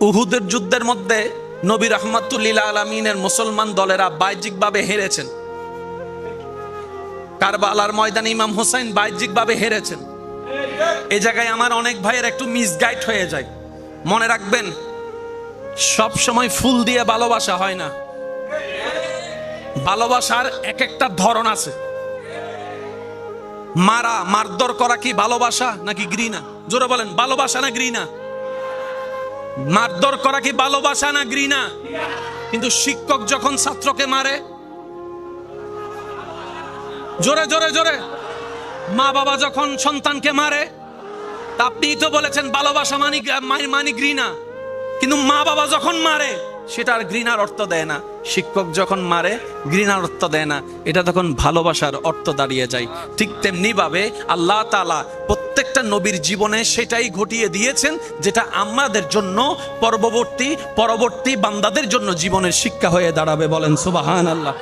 উহুদের যুদ্ধের মধ্যে নবী রহমাতুল্লিলা আলমিনের মুসলমান দলেরা বাহ্যিকভাবে হেরেছেন। কারবালার ময়দানে ইমাম হোসেন বাহ্যিকভাবে হেরেছেন। এ জায়গায় আমার অনেক ভাইয়ের একটু মিসগাইড হয়ে যায়। মনে রাখবেন, সব সময় ফুল দিয়ে ভালোবাসা হয় না। ভালোবাসার এক একটা ধরন আছে। মারা, মারধর করা কি ভালোবাসা নাকি ঘৃণা? জোরে বলেন, ভালোবাসা না ঘৃণা? মারধর করা কি ভালোবাসা না ঘৃণা? কিন্তু শিক্ষক যখন ছাত্রকে মারে, জোরে জোরে জোরে, মা বাবা যখন সন্তানকে মারে, তা আপনিই তো বলেছেন ভালোবাসা মানি, মানি- ঘৃণা। কিন্তু মা বাবা যখন মারে, সেটা আর ঘৃণার অর্থ দেয় না। শিক্ষক যখন মারে, ঘৃণার অর্থ দেয় না। এটা তখন ভালোবাসার অর্থ দাঁড়িয়ে যায়। ঠিক তেমনি ভাবে আল্লাহ তালা প্রত্যেকটা নবীর জীবনে সেটাই ঘটিয়ে দিয়েছেন, যেটা আমাদের জন্য পরবর্তী পরবর্তী বান্দাদের জন্য জীবনের শিক্ষা হয়ে দাঁড়াবে বলেন সুবাহান আল্লাহ